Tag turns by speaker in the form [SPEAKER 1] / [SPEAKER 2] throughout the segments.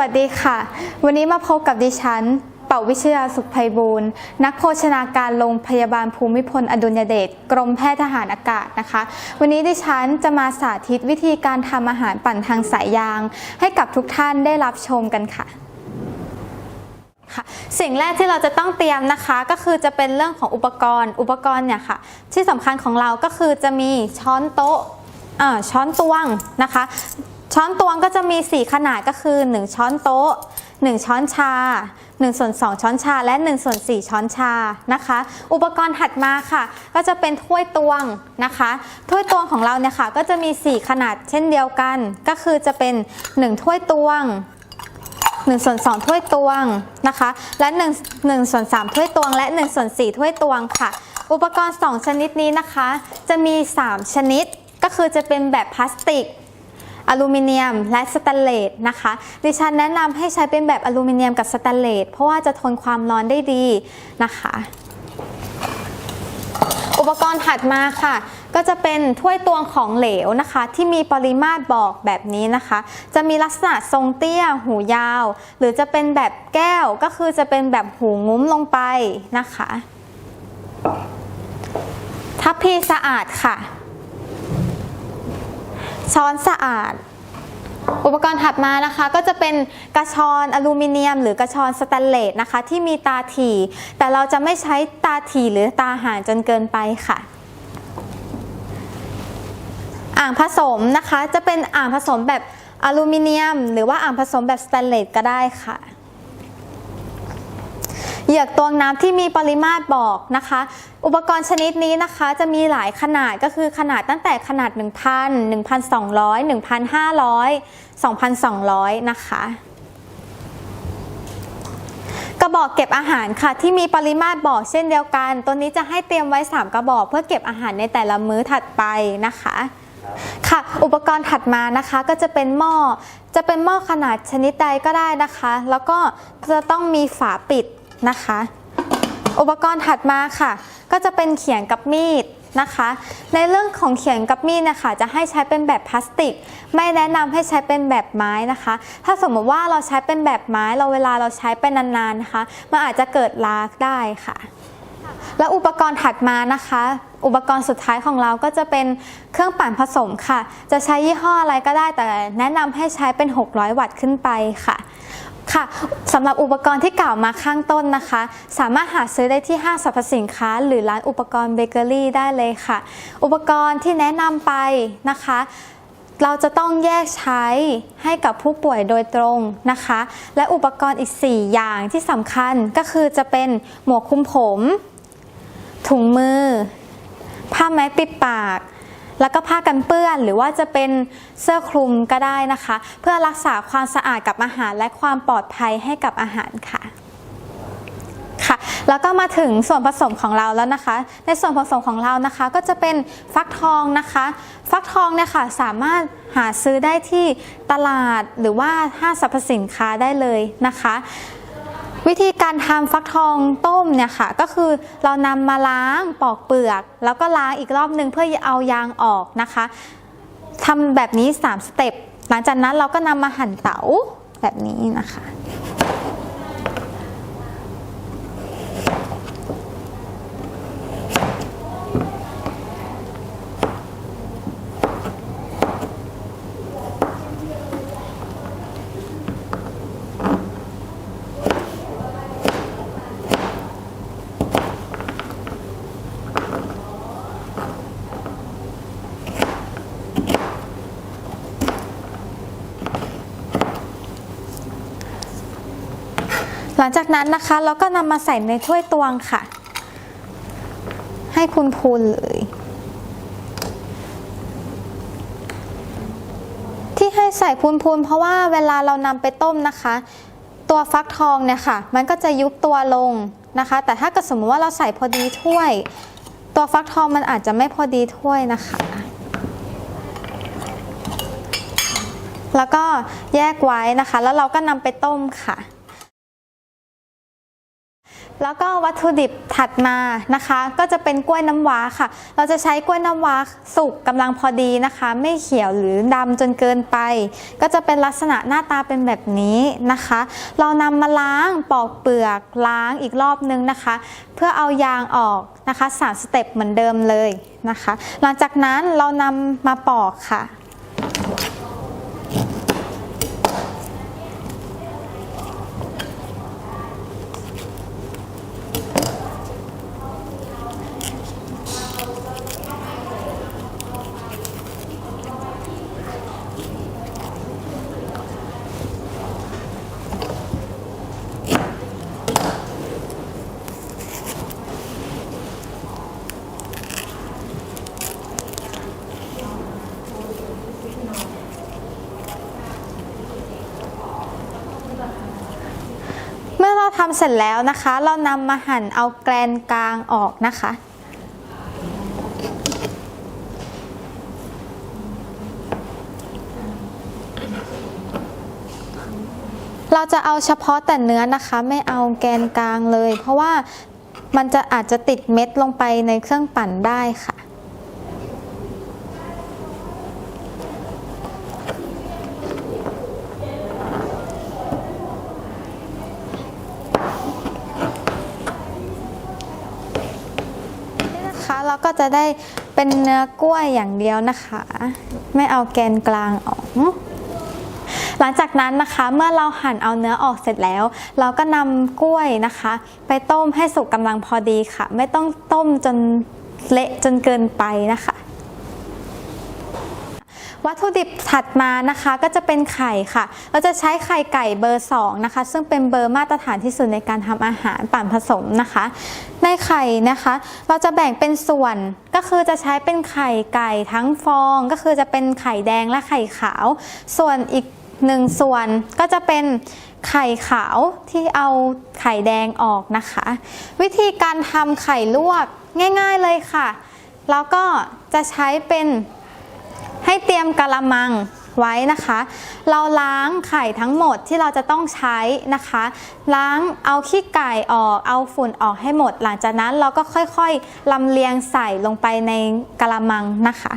[SPEAKER 1] สวัสดีค่ะ วันนี้มาพบกับดิฉัน เป่าวิชยาสุขไพบูลย์นักโภชนาการโรงพยาบาลภูมิพลอดุลยเดชกรมแพทย์ทหารอากาศนะคะ วันนี้ดิฉันจะมาสาธิตวิธีการทำอาหารปั่นทางสายยาง ให้กับทุกท่านได้รับชมกันค่ะค่ะสิ่งแรกที่เราจะต้องเตรียมนะคะ ก็คือจะเป็นเรื่องของอุปกรณ์ อุปกรณ์เนี่ยค่ะ ที่สำคัญของเราก็คือจะมีช้อนโต๊ะช้อนตวงนะคะ ช้อนตวงก็จะมี 4 ขนาดก็คือ 1 ช้อนโต๊ะ 1 ช้อนชา 1 ส่วน 2 ช้อนชา และ1ส่วน 4 ช้อนชานะคะ อุปกรณ์ถัดมาค่ะ ก็จะเป็นถ้วยตวงนะคะ ถ้วยตวงของเราเนี่ยค่ะ ก็จะมี 4 ขนาดเช่นเดียวกัน ก็คือจะเป็น 1 ถ้วยตวง1ส่วน2ถ้วยตวงนะคะ และ1 1ส่วน3ถ้วยตวง และ1ส่วน4ถ้วยตวงค่ะ อุปกรณ์ 2 ชนิดนี้นะคะ จะมี 3 ชนิด ก็คือจะเป็นแบบพลาสติก อลูมิเนียมและสแตนเลสนะคะ ดิฉันแนะนำให้ใช้เป็นแบบอลูมิเนียมกับสแตนเลสเพราะว่าจะทนความร้อนได้ดีนะคะ อุปกรณ์ถัดมาค่ะก็จะเป็นถ้วยตวงของเหลวนะคะ ที่มีปริมาตรบอกแบบนี้นะคะ จะมีลักษณะทรงเตี้ย หูยาว หรือจะเป็นแบบแก้วก็คือจะเป็นแบบหูงุ้มลงไปนะคะ ทัพพีสะอาดค่ะ ช้อนสะอาด อุปกรณ์ถัดมานะคะ ก็จะเป็นกระชอนอลูมิเนียม หรือกระชอนสแตนเลสนะคะ ที่มีตาถี่ แต่เราจะไม่ใช้ตาถี่หรือตาห่างจนเกินไปค่ะอ่างผสมนะคะจะเป็นอ่างผสมแบบอลูมิเนียม หรือว่าอ่างผสมแบบสแตนเลสก็ได้ค่ะ เหยือกตวงน้ำที่มีปริมาตรบอกนะคะ อุปกรณ์ชนิดนี้นะคะจะมีหลายขนาดก็คือขนาดตั้งแต่ขนาด 1,000 1,200 1,500 2,200 นะคะกระบอกเก็บอาหารค่ะที่มีปริมาตรบอกเช่นเดียวกัน ตัวนี้จะให้เตรียมไว้ 3 กระบอก เพื่อเก็บอาหารในแต่ละมื้อถัดไปนะคะ ค่ะอุปกรณ์ถัดมานะคะก็จะเป็นหม้อจะเป็นหม้อขนาดชนิดใดก็ได้นะคะ แล้วก็จะต้องมีฝาปิด นะคะ อุปกรณ์ถัดมาค่ะ ก็จะเป็นเขียงกับมีดนะคะ ในเรื่องของเขียงกับมีดนะคะจะให้ใช้เป็นแบบพลาสติก ไม่แนะนำให้ใช้เป็นแบบไม้นะคะ ถ้าสมมติว่าเราใช้เป็นแบบไม้เราเวลาเราใช้ไปนานๆนะคะมันอาจจะเกิดลากได้ค่ะ และอุปกรณ์ถัดมานะคะ อุปกรณ์สุดท้ายของเราก็จะเป็นเครื่องปั่นผสมค่ะ จะใช้ยี่ห้ออะไรก็ได้แต่แนะนำให้ใช้เป็น 600 วัตต์ขึ้นไปค่ะ ค่ะสำหรับอุปกรณ์ที่กล่าวมาข้างต้นนะคะ สามารถหาซื้อได้ที่ห้างสรรพสินค้า หรือร้านอุปกรณ์เบเกอรี่ได้เลยค่ะ อุปกรณ์ที่แนะนำไปนะคะ เราจะต้องแยกใช้ให้กับผู้ป่วยโดยตรงนะคะ และอุปกรณ์อีก 4 อย่างที่สำคัญก็คือจะเป็นหมวกคุมผม ถุงมือ ผ้าแมปิดปาก แล้วก็ผ้ากันเปื้อนหรือว่าจะเป็นเสื้อคลุมก็ได้นะคะ เพื่อรักษาความสะอาดกับอาหารและความปลอดภัยให้กับอาหารค่ะค่ะแล้วก็มาถึงส่วนผสมของเราแล้วนะคะ ในส่วนผสมของเรานะคะ ก็จะเป็นฟักทองนะคะ ฟักทองเนี่ยค่ะสามารถหาซื้อได้ที่ตลาดหรือว่าห้างสรรพสินค้าได้เลยนะคะ วิธีการทำฟักทองต้มเนี่ยค่ะ ก็คือเรานำมาล้างปอกเปลือก แล้วก็ล้างอีกรอบนึงเพื่อเอายางออกนะคะทำแบบนี้ 3 สเต็ปหลังจากนั้นเราก็นำมาหั่นเต๋าแบบนี้นะคะ หลังจากนั้นนะคะเราก็นำมาใส่ในถ้วยตวงค่ะ ให้พูนๆเลย ที่ให้ใส่พูนๆเพราะว่าเวลาเรานำไปต้มนะคะ ตัวฟักทองเนี่ยค่ะ มันก็จะยุบตัวลงนะคะ แต่ถ้าเกิดสมมติว่าเราใส่พอดีถ้วย ตัวฟักทองมันอาจจะไม่พอดีถ้วยนะคะ แล้วก็แยกไว้นะคะ แล้วเราก็นำไปต้มค่ะ แล้วก็วัตถุดิบถัดมานะคะ ก็จะเป็นกล้วยน้ำว้าค่ะ เราจะใช้กล้วยน้ำว้าสุกกำลังพอดีนะคะ ไม่เขียวหรือดำจนเกินไป ก็จะเป็นลักษณะหน้าตาเป็นแบบนี้นะคะ เรานำมาล้างปอกเปลือกล้างอีกรอบนึงนะคะ เพื่อเอายางออกนะคะสามสเต็ปเหมือนเดิมเลยนะคะ หลังจากนั้นเรานำมาปอกค่ะ ทำเสร็จแล้วนะคะ เรานำมาหั่นเอาแกนกลางออกนะคะ เราจะเอาเฉพาะแต่เนื้อนะคะ ไม่เอาแกนกลางเลย เพราะว่ามันจะอาจจะติดเม็ดลงไปในเครื่องปั่นได้ค่ะ นี่นะคะเรา ก็จะได้เป็นเนื้อกล้วยอย่างเดียวนะคะ ไม่เอาแกนกลางออกหลังจากนั้นนะคะเมื่อเราหั่นเอาเนื้อออกเสร็จแล้ว เราก็นำกล้วยนะคะ ไปต้มให้สุกกำลังพอดีค่ะ ไม่ต้องต้มจนเละจนเกินไปนะคะ วัตถุดิบถัดมานะคะก็จะเป็นไข่ค่ะ เราจะใช้ไข่ไก่เบอร์2นะคะ ซึ่งเป็นเบอร์มาตรฐานที่สุดในการทำอาหารปั่นผสมนะคะ ในไข่นะคะ เราจะแบ่งเป็นส่วนก็คือจะใช้เป็นไข่ไก่ทั้งฟองก็คือจะเป็นไข่แดงและไข่ขาว ส่วนอีกหนึ่งส่วนก็จะเป็นไข่ขาวที่เอาไข่แดงออกนะคะ วิธีการทำไข่ลวกง่าย ๆเลยค่ะ แล้วก็จะใช้เป็น ให้เตรียมกะละมังไว้นะคะ เราล้างไข่ทั้งหมดที่เราจะต้องใช้นะคะ ล้างเอาขี้ไก่ออก เอาฝุ่นออกให้หมด หลังจากนั้นเราก็ค่อยๆลำเลียงใส่ลงไปในกะละมังนะคะ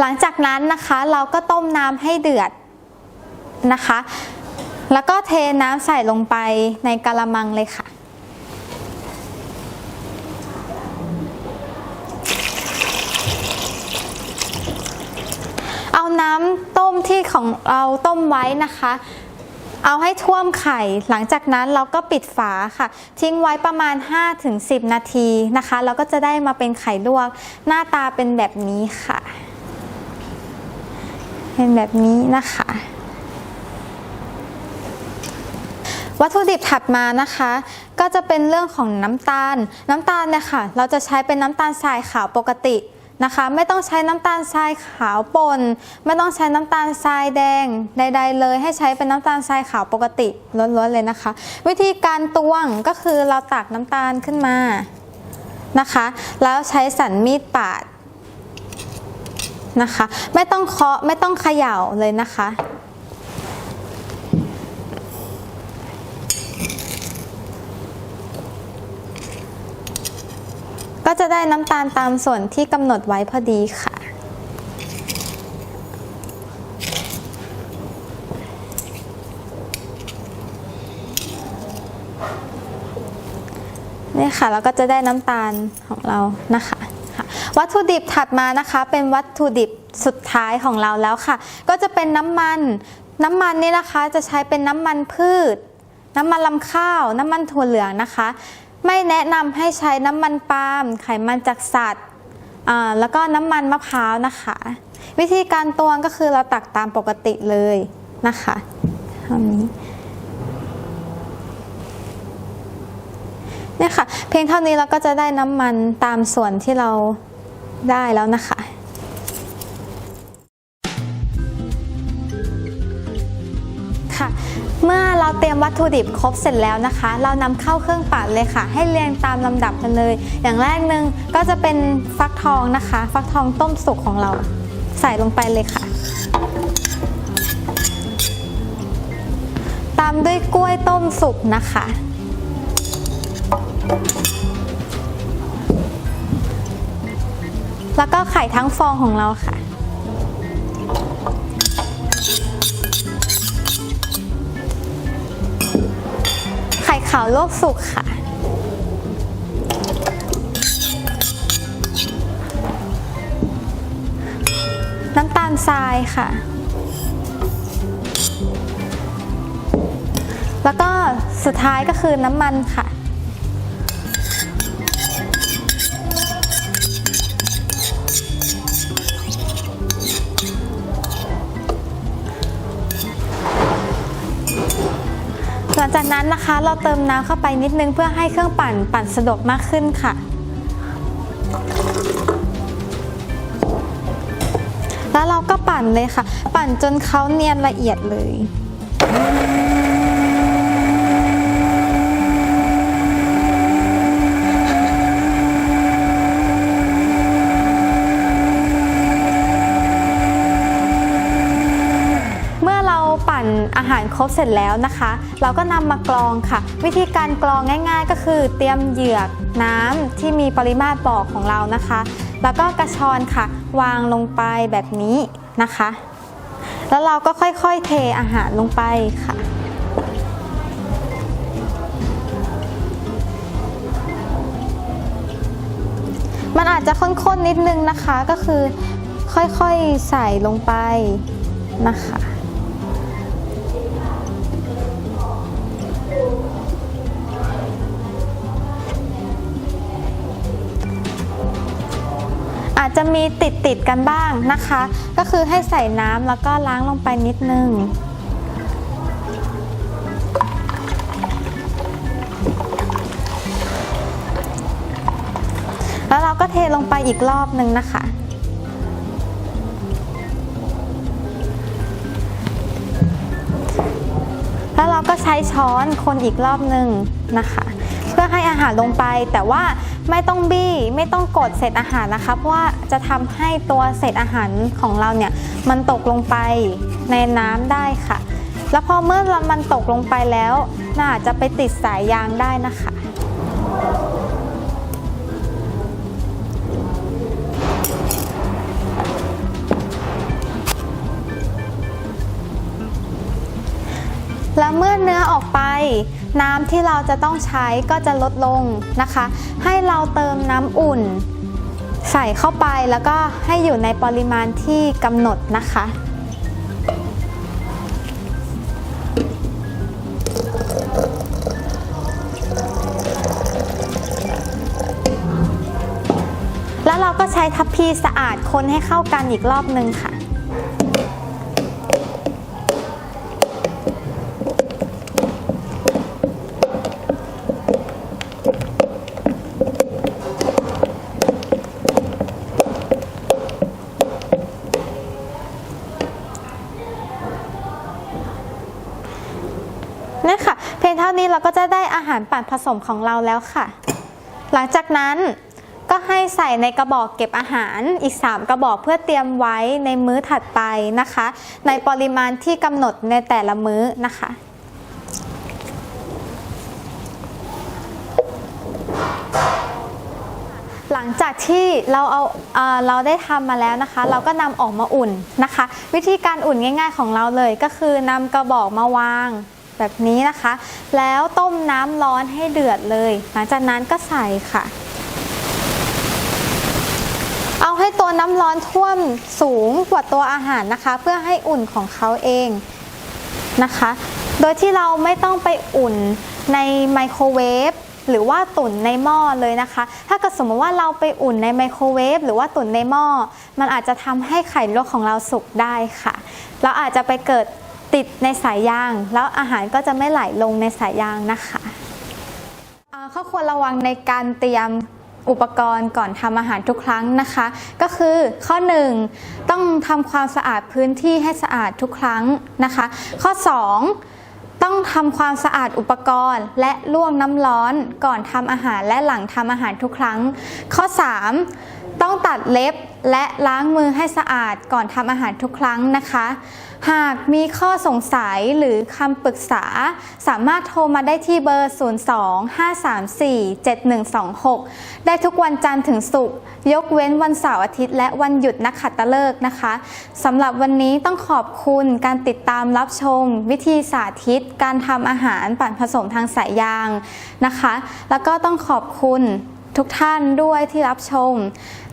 [SPEAKER 1] หลังจากนั้นนะคะเราก็ต้มน้ำให้เดือดนะคะ แล้วก็เทน้ำใส่ลงไปในกะละมังเลยค่ะ เอาน้ำต้มที่ของเราต้มไว้นะคะ เอาให้ท่วมไข่ หลังจากนั้นเราก็ปิดฝาค่ะ ทิ้งไว้ประมาณ 5-10 นาทีนะคะเราก็จะได้มาเป็นไข่ลวก หน้าตาเป็นแบบนี้ค่ะ เป็นแบบนี้นะคะ วัตถุดิบถัดมานะคะ ก็จะเป็นเรื่องของน้ำตาล น้ำตาลเนี่ยค่ะเราจะใช้เป็นน้ำตาลทรายขาวปกตินะคะไม่ต้องใช้น้ำตาลทรายขาวป่นไม่ต้องใช้น้ำตาลทรายแดงใด ๆ เลย ให้ใช้เป็นน้ำตาลทรายขาวปกติล้วนๆเลยนะคะ วิธีการตวงก็คือเราตักน้ำตาลขึ้นมานะคะ แล้วใช้สันมีดปาดนะคะ ไม่ต้องเคาะไม่ต้องเขย่าเลยนะคะ จะได้น้ำตาลตามส่วนที่กำหนดไว้พอดีค่ะ นี่ค่ะเราก็จะได้น้ำตาลของเรานะคะวัตถุดิบถัดมานะคะเป็นวัตถุดิบสุดท้ายของเราแล้วค่ะ ก็จะเป็นน้ำมัน น้ำมันนี่นะคะจะใช้เป็นน้ำมันพืช น้ำมันลำข้าว น้ำมันถั่วเหลืองนะคะ ไม่แนะนำให้ใช้น้ำมันปาล์มไขมันจากสัตว์แล้วก็น้ำมันมะพร้าวนะคะ วิธีการตวงก็คือเราตักตามปกติเลยนะคะเท่านี้เนี่ยค่ะ เพียงเท่านี้เราก็จะได้น้ำมันตามส่วนที่เราได้แล้วนะคะ ค่ะ เมื่อเราเตรียมวัตถุดิบครบเสร็จแล้วนะคะ เรานำเข้าเครื่องปั่นเลยค่ะ ให้เรียงตามลำดับกันเลย อย่างแรกหนึ่งก็จะเป็นฟักทองนะคะ ฟักทองต้มสุกของเรา ใส่ลงไปเลยค่ะ ตามด้วยกล้วยต้มสุกนะคะแล้วก็ไข่ทั้งฟองของเราค่ะาวลวกสุกค่ะ น้ำตาลทรายค่ะ แล้วก็สุดท้ายก็คือน้ำมันค่ะ ลังจากนั้นนะคะเราเติมน้ำเข้าไปนิดนึงเพื่อให้เครื่องปั่นปั่นสะดวกมากขึ้นค่ะ แล้วเราก็ปั่นเลยค่ะ ปั่นจนเขาเนียนละเอียดเลย เมื่อเรา ปั่นอาหารครบเสร็จแล้วนะคะ เราก็นำมากรองค่ะ วิธีการกรองง่าย ๆ ก็คือเตรียมเหยือกน้ำที่มีปริมาตรบอกของเรานะคะ แล้วก็กระชอนค่ะ วางลงไปแบบนี้นะคะ แล้วเราก็ค่อยๆเทอาหารลงไปค่ะมันอาจจะข้นๆนิดนึงนะคะก็คือค่อยๆใส่ลงไปนะคะ อาจจะมีติดติดกันบ้างนะคะ ก็คือให้ใส่น้ำแล้วก็ล้างลงไปนิดนึงแล้วเราก็เทลงไปอีกรอบนึงนะคะ แล้วเราก็ใช้ช้อนคนอีกรอบนึงนะคะ เพื่อให้อาหารลงไปแต่ว่า ไม่ต้องบี้ไม่ต้องกดเศษอาหารนะคะเพราะว่าจะทำให้ตัวเศษอาหารของเราเนี่ยมันตกลงไปในน้ำได้ค่ะ แล้วพอเมื่อมันตกลงไปแล้วน่าจะไปติดสายยางได้นะคะ แล้วเมื่อเนื้อออกไป น้ำที่เราจะต้องใช้ก็จะลดลงนะคะ ให้เราเติมน้ำอุ่น ใส่เข้าไปแล้วก็ให้อยู่ในปริมาณที่กำหนดนะคะ แล้วเราก็ใช้ทัพพีสะอาดคนให้เข้ากันอีกรอบนึงค่ะ เราก็จะได้อาหารปั่นผสมของเราแล้วค่ะ หลังจากนั้นก็ให้ใส่ในกระบอกเก็บอาหารอีก 3 กระบอกเพื่อเตรียมไว้ในมื้อถัดไปนะคะ ในปริมาณที่กำหนดในแต่ละมื้อนะคะ หลังจากที่เราเอาเอ่อเราได้ทำมาแล้วนะคะ เราก็นำออกมาอุ่นนะคะ วิธีการอุ่นง่าย ๆ ของเราเลยก็คือนำกระบอกมาวาง แบบนี้นะคะ แล้วต้มน้ำร้อนให้เดือดเลย หลังจากนั้นก็ใส่ค่ะ เอาให้ตัวน้ำร้อนท่วมสูงกว่าตัวอาหารนะคะ เพื่อให้อุ่นของเขาเองนะคะ โดยที่เราไม่ต้องไปอุ่นในไมโครเวฟหรือว่าตุ๋นในหม้อเลยนะคะ ถ้าเกิดสมมติว่าเราไปอุ่นในไมโครเวฟหรือว่าตุ๋นในหม้อ มันอาจจะทำให้ไข่ลวกของเราสุกได้ค่ะ เราอาจจะไปเกิด ติดในสายยาง แล้วอาหารก็จะไม่ไหลลงในสายยางนะคะอ่าข้อควรระวังในการเตรียมอุปกรณ์ก่อนทำอาหารทุกครั้งนะคะ ก็คือข้อ 1 ต้องทำความสะอาดพื้นที่ให้สะอาดทุกครั้งนะคะ ข้อ 2 ต้องทำความสะอาดอุปกรณ์ และลวกน้ำร้อนก่อนทำอาหารและหลังทำอาหารทุกครั้ง ข้อ 3 ต้องตัดเล็บและล้างมือให้สะอาดก่อนทำอาหารทุกครั้งนะคะหากมีข้อสงสัยหรือคำปรึกษา สามารถโทรมาได้ที่เบอร์ 02-534-7126 ได้ทุกวันจันทร์ถึงศุกร์ยกเว้นวันเสาร์อาทิตย์ และวันหยุดนักขัตฤกษ์นะคะสำหรับวันนี้ต้องขอบคุณการติดตามรับชม วิธีสาธิต การทำอาหารปั่นผสมทางสายยางนะคะ แล้วก็ต้องขอบคุณทุกท่านด้วยที่รับชม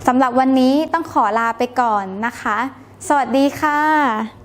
[SPEAKER 1] สำหรับวันนี้ต้องขอลาไปก่อนนะคะ สวัสดีค่ะ